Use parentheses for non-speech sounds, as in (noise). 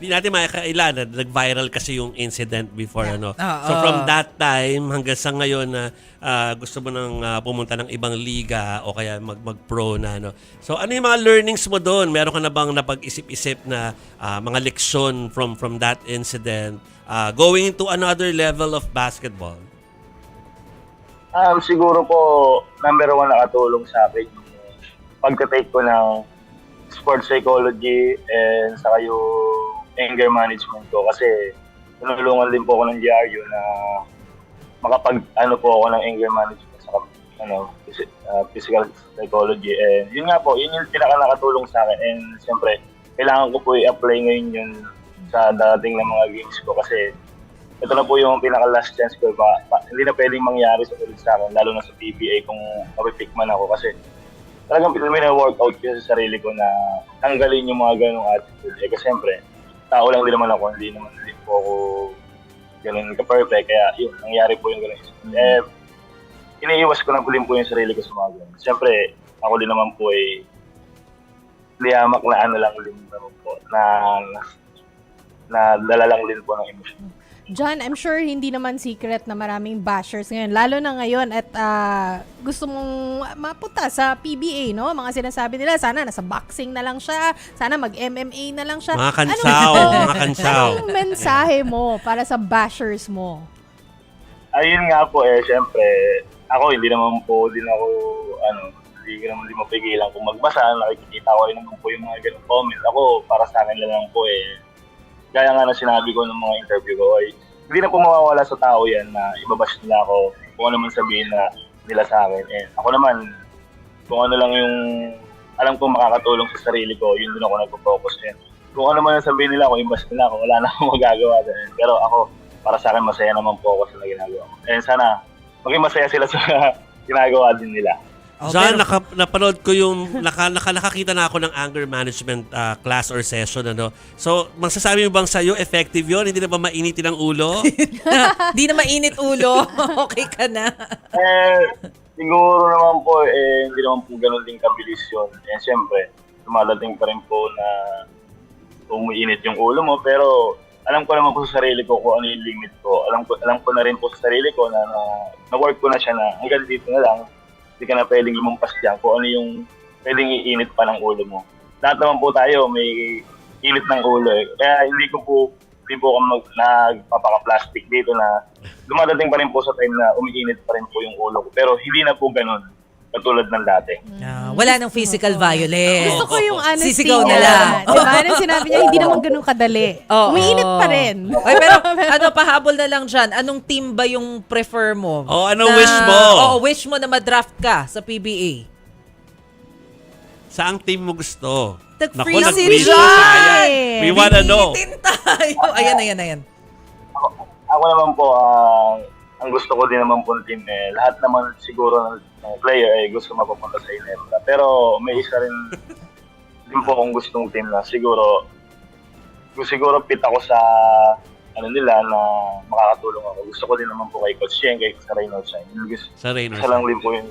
di natin makakailan. Nag-viral kasi yung incident before. ano. Ah, so ah. from that time hanggang sa ngayon na ah, gusto mo nang ah, pumunta ng ibang liga o kaya mag, mag-pro na. No? So ano yung mga learnings mo doon? Meron ka na bang napag-isip-isip na ah, mga leksyon from from that incident ah, going into another level of basketball? Um, siguro po, number one nakatulong sa akin yung pagka-take ko ng sports psychology and saka yung anger management ko kasi tinulungan din po ako ng GRU na makapag ano po ako ng anger management sa ano uh, physical psychology. And yun nga po yun yung pinaka nakatulong sa akin. And siyempre kailangan ko po i-apply ngayon yun sa darating na mga games ko kasi ito na po yung pinaka last chance ko. Ba, ba- hindi na pwedeng mangyari sa ulit sa akin lalo na sa PBA kung mapipick man ako kasi talagang may na-workout ko sa sarili ko na tanggalin yung mga ganong attitude. Eh kasi siyempre tao lang din naman ako hindi naman din po ako ganun ka-perfect kaya yun nangyari po yung ganun. Eh iniiwas ko lang po din po yung sarili ko sa mga ganun. Siyempre ako din naman po ay liyamak na ano lang din naman po na na dala lang din po ng emosyon John, I'm sure hindi naman secret na maraming bashers ngayon. Lalo na ngayon at ah, gusto mong mapunta sa PBA, no? Mga sinasabi nila, sana nasa boxing na lang siya, sana mag-MMA na lang siya. Mga kansaw, Anong- mga kansaw. Anong mensahe mo para sa bashers mo? ayun nga po eh, syempre, ako hindi naman po din ako, ano, hindi ko naman din mapigilan kung magbasa, nakikita ko rin naman po yung mga ganung comment. Ako, para sa akin lang po eh, gaya nga na sinabi ko ng mga interview ko, ay hindi na po mawawala sa tao yan na ibabash nila ako kung ano man sabihin na nila sa akin. Eh, ako naman, kung ano lang yung alam kong makakatulong sa sarili ko, yun din ako nagpo-focus din. Kung ano man sabihin nila, kung i-bash nila ako, wala na akong (laughs) magagawa din. Pero ako, para sa akin, masaya naman po ako sa ginagawa ko. And sana, maging masaya sila sa (laughs) ginagawa din nila. Oh, John, pero- naka, napanood ko yung, (laughs) naka, naka, nakakita na ako ng anger management ah, class or session. Ano? So, magsasabi mo bang sa'yo, effective yun? Hindi na ba mainitin ang ulo? (laughs) Di na mainit ulo. (laughs) okay ka na. Eh, siguro naman po, eh, hindi naman po ganun din kabilis yun. Eh, siyempre, dumadating pa rin po na umuinit yung ulo mo, pero alam ko naman po sa sarili ko kung ano yung limit ko. Alam ko, alam ko na rin po sa sarili ko na, na, na-work ko na siya na hanggang dito na lang, hindi ka na pwedeng lumampas dyan kung ano yung pwedeng iinit pa ng ulo mo. Lahat naman po tayo may init ng ulo eh. Kaya hindi ko po hindi po ako mag, nagpapaka-plastic dito na dumadating pa rin po sa time na umiinit pa rin po yung ulo ko. Pero hindi na po ganun katulad ng dati. Ah, wala nang physical violence. Gusto ko yung honesty Sisigaw na niya. lang. Diba? Anong sinabi niya, hindi naman ganun kadali. Oo. Umiinit pa rin. (laughs) Ay, pero (laughs) ano, pahabol na lang dyan. Anong team ba yung prefer mo? Oh, ano wish mo? Oo, wish mo na madraft ka sa PBA. Saang team mo gusto? Naku, si nag-freeze John! na sayang. We wanna know. Binitin tayo. Ayan, ayan, ayan. Ako, ako naman po, ah, ang gusto ko din naman po ng team eh, lahat naman siguro ng, player ay gusto mapapunta sa Inebra. Pero may isa rin (laughs) din po akong gustong team na siguro siguro fit ako sa ano nila na makakatulong ako. Gusto ko din naman po kay Coach Chen, kay sa Reynolds. Yun, Sa Reynolds. Isa lang din po yung